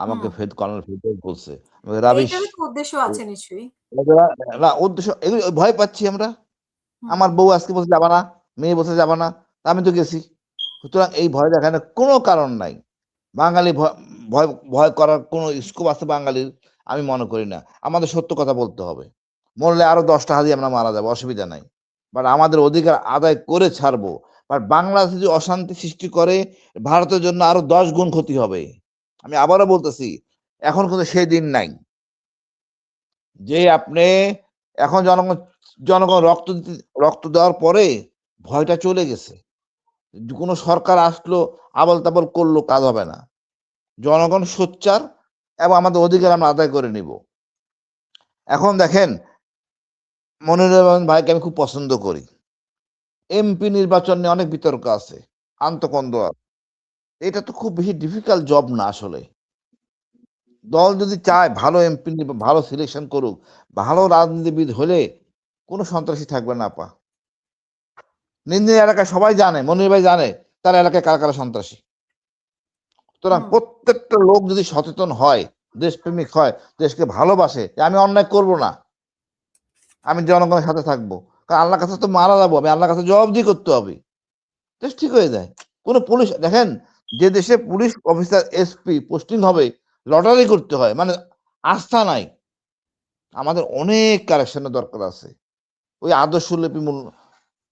আমাকে faith colonel Ferdous বলছে। আমাকে রাবিশ উদ্দেশ্য আছে নিশ্চয়ই। না উদ্দেশ্য এগুলো ভয় পাচ্ছি আমরা। আমার বউ আজকে বলছে যাবা না, মেয়ে বলছে যাবা না। আমি তো গেছি। সুতরাং এই ভয় দেখানোর কোনো কারণ নাই। বাঙালি ভয় ভয় করার কোনো স্কোপ আছে বাঙালির আমি মনে করি না। আমাদের সত্য কথা বলতে হবে। মরলে আরও ১০ টা হাদি আমরা মারা যাব অসুবিধা নাই। বাট আমাদের অধিকার আদায় করে ছাড়বো। বাট বাংলাদেশে যদি অশান্তি সৃষ্টি করে ভারতের জন্য আরও ১০ গুণ ক্ষতি হবে। আমি আবারও বলতেছি, এখন কিন্তু সেই দিন নাই। যে আপনি এখন জনগণ জনগণ রক্ত রক্ত দেওয়ার পরে ভয়টা চলে গেছে। কোনো সরকার আসলো, আবল-তাবল করল, কাজ হবে না। জনগণ সোচ্চার এবং আমাদের অধিকার আমরা আদায় করে নিব। এখন দেখেন মনিরুল ভাইকে আমি খুব পছন্দ করি। এমপি নির্বাচন নিয়ে অনেক বিতর্ক আছে। আন্তঃকন্দল। এটা তো খুব বেশি ডিফিকাল্ট জব না আসলে। দল যদি চায় ভালো এমপি ভালো সিলেকশন করুক, ভালো রাজনীতিবিদ হলে কোনো সন্ত্রাসী থাকবে না আপা। নিন্দিন এলাকায় সবাই জানে, মনির ভাই জানে তার এলাকায় কারা, কারা সন্ত্রাসী। সুতরাং প্রত্যেকটা লোক যদি সচেতন হয়, দেশপ্রেমিক হয়, দেশকে ভালোবাসে আমি অন্যায় করব না। আমি জনগণের সাথে থাকব। কারণ আল্লাহর কাছে তো মারা যাব। আমি আল্লাহর কাছে জবাবদি করতে হবে। দেশ ঠিক হয়ে যায়। কোন পুলিশ দেখেন যে দেশে পুলিশ অফিসার এসপি পোস্টিং হবে লটারি করতে হয়। মানে আস্থা নাই। আমাদের অনেক কারেকশনের দরকার আছে। ওই আদর্শলিপি মূল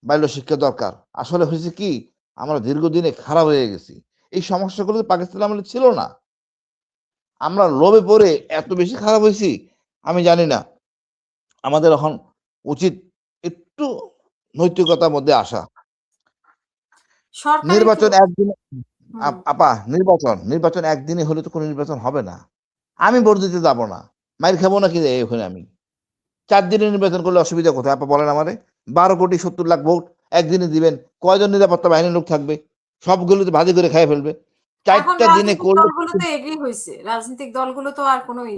বাল্য শিক্ষা দরকার। আসলে হয়েছে কি আমরা দীর্ঘদিনে খারাপ হয়ে গেছি। এই সমস্যাগুলো তো পাকিস্তান আমলে ছিল না। আমরা লোভে পড়ে এত বেশি খারাপ হয়েছি আমি জানি না। আমাদের এখন উচিত একটু নৈতিকতার মধ্যে আসা। নির্বাচন একদিনে আপ নির্বাচন, নির্বাচন একদিনে হলে তো কোন নির্বাচন হবে না। আমি ভোট দিতে যাব না। মাইর খাব নাকি যাই ওখানে আমি। ৪ দিনে নির্বাচন করলে অসুবিধা কোথায় আপা বলেন আমারে? ১২ কোটি ৭০ লাখ ভোট একদিনে দিবেন। কয়জন নিরাপত্তা বাহিনীর লোক থাকবে? সবগুলো তো ভাজি করে খাইয়ে ফেলবে। চারটা দিনে করলে দলগুলো তো রাজনৈতিক দলগুলো তো আর কোন ইয়ে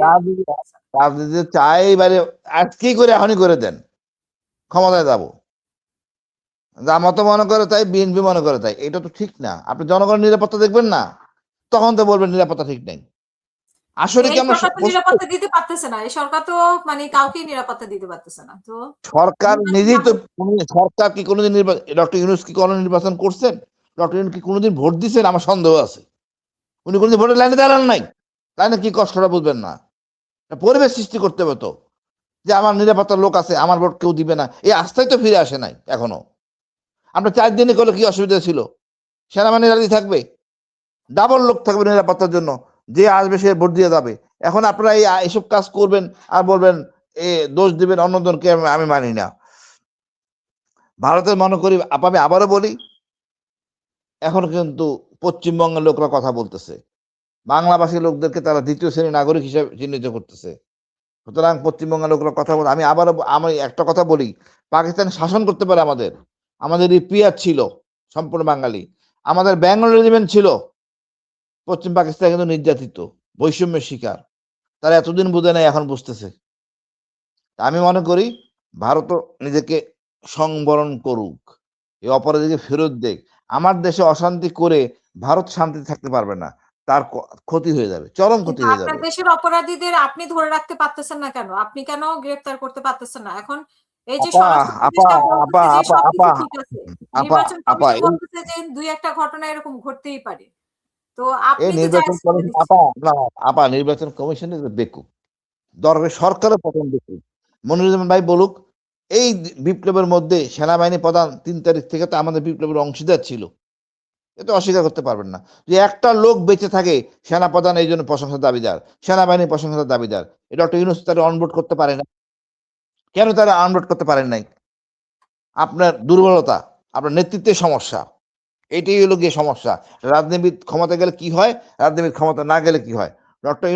রাজনীতি চাই এবারে আজকেই করে এখনই করে দেন। ক্ষমতায় যাব। জামাত মনে করে তাই, বিএনপি মনে করে তাই। এটা তো ঠিক না। আপনি জনগণের নিরাপত্তা দেখবেন না? তখন তো বলবেন নিরাপত্তা ঠিক নাই। আসলে কি আমরা নিরাপত্তা দিতে পারতেছে না। এই সরকার তো মানে কাউকেই নিরাপত্তা দিতে পারতেছে না। তো সরকার নিজেই তো সরকার কি কোনদিন ডক্টর ইউনূস কি কোন নির্বাচন করছেন? ডক্টর ইউনূস কি কোনদিন ভোট দিছেন? আমার সন্দেহ আছে। উনি কোনদিন ভোটের লাইনে দাঁড়ান নাই। লাইনে কি কষ্টটা বুঝবেন না। পরিবেশ সৃষ্টি করতে হবে তো। যে আমার নিরাপত্তার লোক আছে, আমার ভোট কেউ দিবে না। এই আস্থাই তো ফিরে আসে নাই এখনও। আমরা চার দিনে করলে কি অসুবিধা ছিল? সেনাবাহিনী রাজি থাকবে? ডাবল লোক থাকবে নিরাপত্তার জন্য। যে আসবে সে ভোট দিয়ে যাবে। এখন আপনারা এই এসব কাজ করবেন আর বলবেন এ দোষ দিবেন অন্যজনকে আমি মানি না। ভারতের মনে করি আমি আবারও বলি এখন কিন্তু পশ্চিমবঙ্গের লোকরা কথা বলতেছে। বাংলাভাষী লোকদেরকে তারা দ্বিতীয় শ্রেণির নাগরিক হিসেবে চিহ্নিত করতেছে। সুতরাং পশ্চিমবঙ্গের লোকরা কথা বলে আমি আবারও আমি একটা কথা বলি, পাকিস্তান শাসন করতে পারে আমাদের। আমাদের ইপিআর ছিল সম্পূর্ণ বাঙালি। আমাদের বেঙ্গল রেজিমেন্ট ছিল। পশ্চিম পাকিস্তান কিন্তু নির্যাতিত, বৈষম্যের শিকার। তারা এতদিন বুঝে নাই এখন বুঝতেছে। আমি মনে করি ভারতও নিজেকে সংবরণ করুক। এই অপরাধীকে ফেরত দেক। আমার দেশে অশান্তি করে ভারত শান্তিতে থাকতে পারবে না। তার ক্ষতি হয়ে যাবে। চরম ক্ষতি হয়ে যাবে। দেশের অপরাধীদের আপনি ধরে রাখতে পারতেছেন না কেন? আপনি কেন গ্রেফতার করতে পারতেছেন না? এখন এই যে আপা, স্বরাষ্ট্র আপা, উপদেষ্টা আপা, বলতেছে যে আপা, সবকিছু আপা, ঠিক আছে। আপা, নির্বাচন আপা কমিশন এই বলতেছে যে ২ ১ টা ঘটনা এরকম ঘটতেই পারে। তো আপনি নির্বাচন কমিশন আপা নির্বাচন কমিশন বেকুব। দরকার সরকারের পতন বেকুব। মনিরুজ্জামান ভাই বলুক এই বিপ্লবের মধ্যে সেনাবাহিনী প্রধান তিন তারিখ থেকে তো আমাদের বিপ্লবের অংশীদার ছিল। এটা অস্বীকার করতে পারবেন না। যে একটা লোক বেঁচে থাকে সেনা সেনাপ্রধান এই জন্য প্রশংসার দাবিদার। সেনাবাহিনীর প্রশংসার দাবিদার। এই ডক্টর ইউনূস তারা অনবোর্ড করতে পারে না। কেন তারা আনলোড করতে পারেন নাই? আপনার দুর্বলতা, আপনার নেতৃত্বের সমস্যা। এটাই হলো গিয়ে সমস্যা। রাজনীতিবিদ ক্ষমতা গেলে কি হয়? রাজনীতিবিদ ক্ষমতা না গেলে কি হয়? ডক্টর